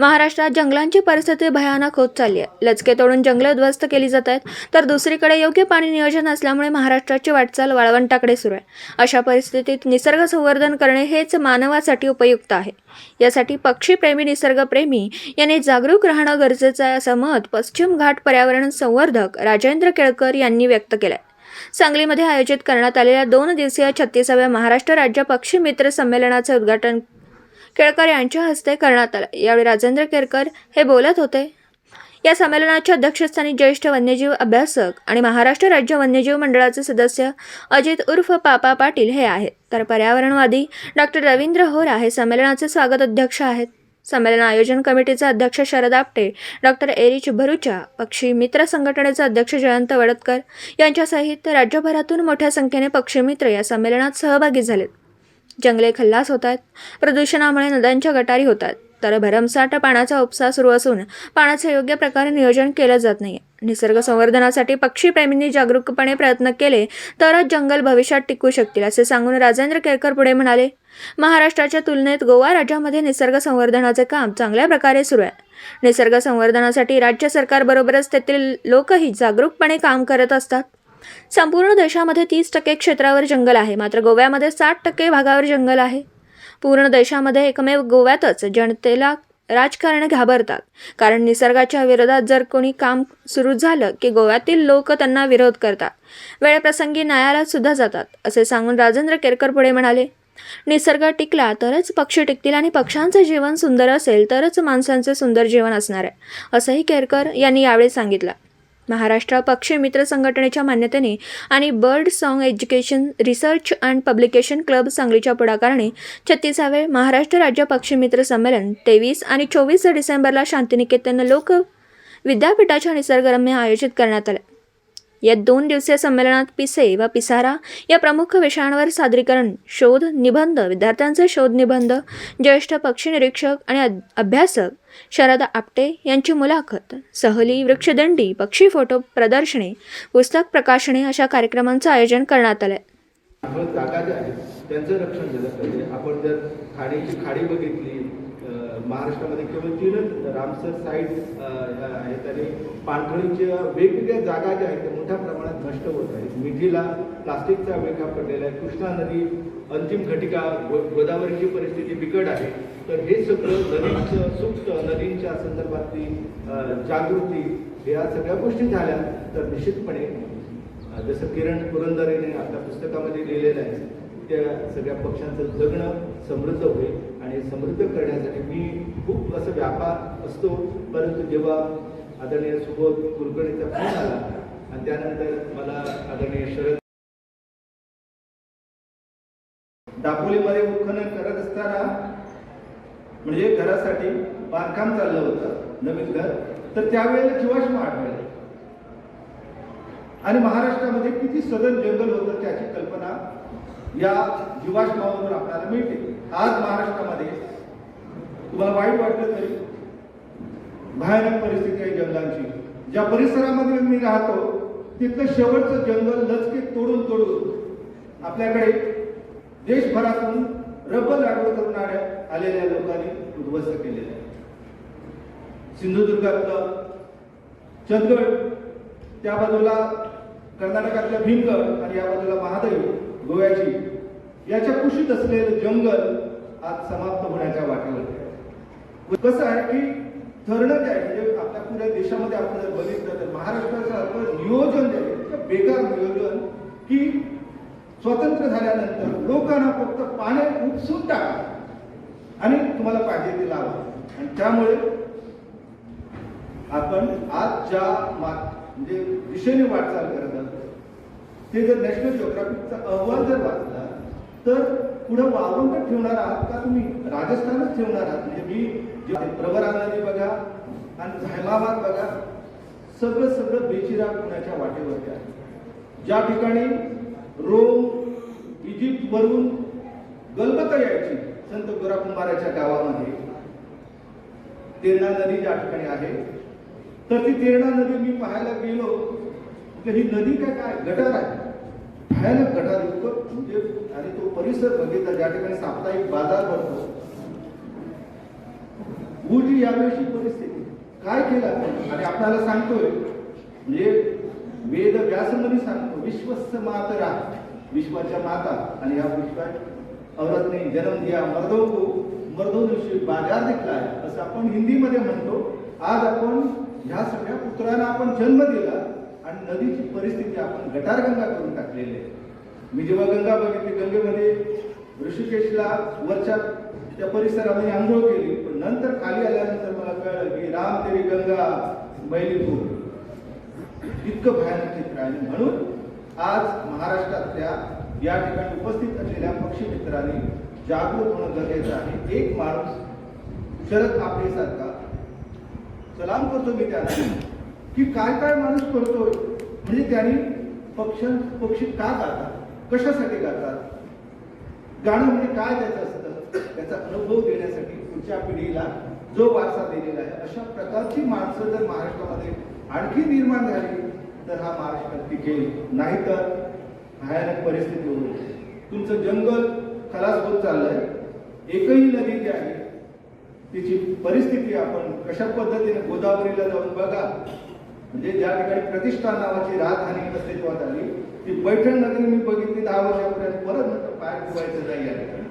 महाराष्ट्रात जंगलांची परिस्थिती भयानक होत चालली आहे. लचके तोडून जंगलं उद्ध्वस्त केली जात आहेत. तर दुसरीकडे योग्य पाणी नियोजन असल्यामुळे महाराष्ट्राची वाटचाल वाळवंटाकडे सुरू आहे. अशा परिस्थितीत निसर्ग संवर्धन करणे हेच मानवासाठी उपयुक्त आहे. यासाठी पक्षीप्रेमी निसर्गप्रेमी यांनी जागरूक राहणं गरजेचं आहे असं मत पश्चिम घाट पर्यावरण संवर्धक राजेंद्र केळकर यांनी व्यक्त केलं आहे सांगलीमध्ये आयोजित करण्यात आलेल्या दोन दिवसीय छत्तीसाव्या महाराष्ट्र राज्य पक्षी मित्र संमेलनाचे उद्घाटन केळकर यांच्या हस्ते करण्यात आला. यावेळी राजेंद्र केळकर हे बोलत होते. या संमेलनाच्या अध्यक्षस्थानी ज्येष्ठ वन्यजीव अभ्यासक आणि महाराष्ट्र राज्य वन्यजीव मंडळाचे सदस्य अजित उर्फ पापा पाटील हे आहेत. तर पर्यावरणवादी डॉक्टर रवींद्र होरा हे संमेलनाचे स्वागत अध्यक्ष आहेत. संमेलन आयोजन कमिटीचे अध्यक्ष शरद आपटे डॉक्टर एरिच भरुचा पक्षी मित्र संघटनेचे अध्यक्ष जयंत वडतकर यांच्यासहित राज्यभरातून मोठ्या संख्येने पक्षीमित्र या संमेलनात सहभागी झालेत. जंगले खल्लास होत आहेत प्रदूषणामुळे नद्यांच्या गटारी होतात. तर भरमसाठ पाण्याचा उपसा सुरू असून पाण्याचे योग्य प्रकारे नियोजन केलं जात नाही निसर्ग संवर्धनासाठी पक्षीप्रेमींनी जागरूकपणे प्रयत्न केले तरच जंगल भविष्यात टिकू शकतील असे सांगून राजेंद्र केळकर पुढे म्हणाले. महाराष्ट्राच्या तुलनेत गोवा राज्यामध्ये निसर्ग संवर्धनाचे काम चांगल्या प्रकारे सुरू आहे. निसर्ग संवर्धनासाठी राज्य सरकारबरोबरच तेथील लोकही जागरूकपणे काम करत असतात. संपूर्ण देशामध्ये तीस टक्के क्षेत्रावर जंगल आहे. मात्र गोव्यामध्ये साठ टक्के भागावर जंगल आहे. पूर्ण देशामध्ये एकमेव गोव्यातच जनतेला राजकारण घाबरतात. कारण निसर्गाच्या विरोधात जर कोणी काम सुरू झालं की गोव्यातील लोक त्यांना विरोध करतात. वेळप्रसंगी न्यायालयात सुद्धा जातात असे सांगून राजेंद्र केरकर पुढे म्हणाले. निसर्ग टिकला तरच पक्षी टिकतील आणि पक्ष्यांचे जीवन सुंदर असेल तरच माणसांचे सुंदर जीवन असणार आहे असंही केरकर यांनी यावेळी सांगितलं. महाराष्ट्र पक्षी मित्र संघटनेच्या मान्यतेने आणि bird song education research and publication club सांगलीच्या पुढाकाराने छत्तीसावे महाराष्ट्र राज्य पक्षी मित्र संमेलन तेवीस आणि चोवीस डिसेंबरला शांतिनिकेतन लोक विद्यापीठाच्या निसर्गरम्य आयोजित करण्यात आले. या दोन दिवसीय संमेलनात पिसे व पिसारा या प्रमुख विषयांवर सादरीकरण शोध निबंध विद्यार्थ्यांचे शोध निबंध ज्येष्ठ पक्षी निरीक्षक आणि अभ्यासक शरद आपटे यांची मुलाखत सहली वृक्षदंडी पक्षी फोटो प्रदर्शने पुस्तक प्रकाशने अशा कार्यक्रमांचं आयोजन करण्यात आलं त्यामुळे जागा ज्या आहेत त्यांचं रक्षण झालं पाहिजे. आपण जर खाडीची खाडी बघितली महाराष्ट्रामध्ये केवळ तीनच रामसर साईट आहेत आणि पाणथळीच्या वेगवेगळ्या जागा ज्या आहेत त्या मोठ्या प्रमाणात नष्ट होत आहेत. मिठीला प्लास्टिकचा वेग हा पडलेला आहे. कृष्णा नदी अंतिम घटिका गोदावरीची परिस्थिती बिकट आहे. तर हे सगळं नदींचं सुप्त नदींच्या संदर्भातली जागृती या सगळ्या गोष्टी झाल्या तर निश्चितपणे जसं किरण पुरंदरेने आपल्या पुस्तकामध्ये लिहिलेलं आहे त्या सगळ्या पक्ष्यांचं जगणं समृद्ध होईल आणि समृद्ध करण्यासाठी मी खूप असं व्यापार असतो. परंतु जेव्हा आदरणीय सुबोध कुलकर्णीचा फोन आला आणि त्यानंतर मला आदरणीय शरद दापोलीमध्ये उत्खनन करत असताना म्हणजे घरासाठी बांधकाम चाललं होतं नवीन घर तर त्यावेळेला जीवाश्म आढळले. आणि महाराष्ट्रामध्ये किती सदन जंगल होतं त्याची कल्पना या जीवाश्मावरून आपल्याला मिळते. आज महाराष्ट्रामध्ये तुम्हाला वाईट वाटलं तरी भयानक परिस्थिती आहे जंगलांची. ज्या परिसरामध्ये मी राहतो तिथलं शेवटचं जंगल लचके तोडून तोडून आपल्याकडे देशभरातून रबर लागवड करणाऱ्या आलेल्या लोकांनी उद्ध्वस्त केलेलं आहे. सिंधुदुर्गातलं चंदगड त्या बाजूला कर्नाटकातल्या भिंग आणि या बाजूला महादेव गोव्याची याच्या कुशीत असलेलं जंगल आज समाप्त होण्याच्या वाटेवर आहे. कसं आहे की धरणं जे आहे म्हणजे आपल्या पुऱ्या देशामध्ये आपण जर बघितलं तर महाराष्ट्राचं आपलं नियोजन जे आहे बेकार नियोजन की स्वतंत्र झाल्यानंतर लोकांना फक्त पाण्यात उपसून टाका आणि तुम्हाला पाहिजे ते लावा आणि त्यामुळे आपण आज ज्या म्हणजे दिशेने वाटचाल करत आहोत ते जर नॅशनल जिओग्राफिकचा अहवाल जर वाचला तर पुढे वाळवंट ठेवणार आहात का तुम्ही? राजस्थानच ठेवणार आहात. म्हणजे मी जे नदी बघा आणि झायमाबाद बघा सगळं सगळं बेचिराग पुण्याच्या वाटेवरती आहे. ज्या ठिकाणी रोम इजिप्त वरून गलबत यायची संत गोराकुंभाराच्या गावामध्ये तेरणा नदी ज्या ठिकाणी आहे तर ती तेरणा नदी मी पाहायला गेलो. तर ही नदी काय काय? गटार आहे. भयानक गटार इतकं म्हणजे आणि तो परिसर बघितला ज्या ठिकाणी साप्ताहिक बाजार भरतो. उलटी यावेळी परिस्थिती. काय केलं आणि आपल्याला सांगतोय म्हणजे वेद व्यासमध्ये सांगतो विश्वस्त मातरा विश्वाच्या माता आणि या विश्वात औरतने जन्म दिया मर्दो को. मर्दों ने बाजार आहे असं आपण हिंदीमध्ये म्हणतो. आज आपण ह्या सगळ्या पुत्रांना आपण जन्म दिला आणि नदीची परिस्थिती आपण गटारगंगा करून टाकलेली आहे. मी जेव्हा गंगा बघितली गंगेमध्ये ऋषिकेशला वरच्या त्या परिसरामध्ये आंघोळ केली पण नंतर खाली आल्यानंतर मला कळलं की राम तेरी गंगा मैलीपूर. इतकं भयानक चित्र आहे. म्हणून आज महाराष्ट्रातल्या या ठिकाणी उपस्थित असलेल्या पक्षी मित्रांनी जागृत होणं गरजेचं आहे. एक माणूस शरद आपलेसारखा सलाम करतो मी त्याला. की काय काय माणूस करतोय म्हणजे त्यांनी पक्ष पक्षी का गातात कशासाठी गातात गाणं म्हणजे काय त्याचं असतं? त्याचा अनुभव देण्यासाठी पुढच्या पिढीला जो वारसा दिलेला आहे अशा प्रकारची माणसं जर महाराष्ट्रामध्ये आणखी निर्माण झाली तर हा महाराष्ट्रात टिकेल नाहीतर भयानक परिस्थिती होईल तुमचं जंगल खलास होत चाललंय. एकही नदी जी आहे तिची परिस्थिती आपण कशा पद्धतीने गोदावरीला जाऊन बघा. म्हणजे ज्या ठिकाणी प्रतिष्ठा नावाची राजधानी अस्तित्वात आली ती पैठण नगरी मी बघितली दहा वर्षापर्यंत परत नंतर पाय ठेवायचं नाही या ठिकाणी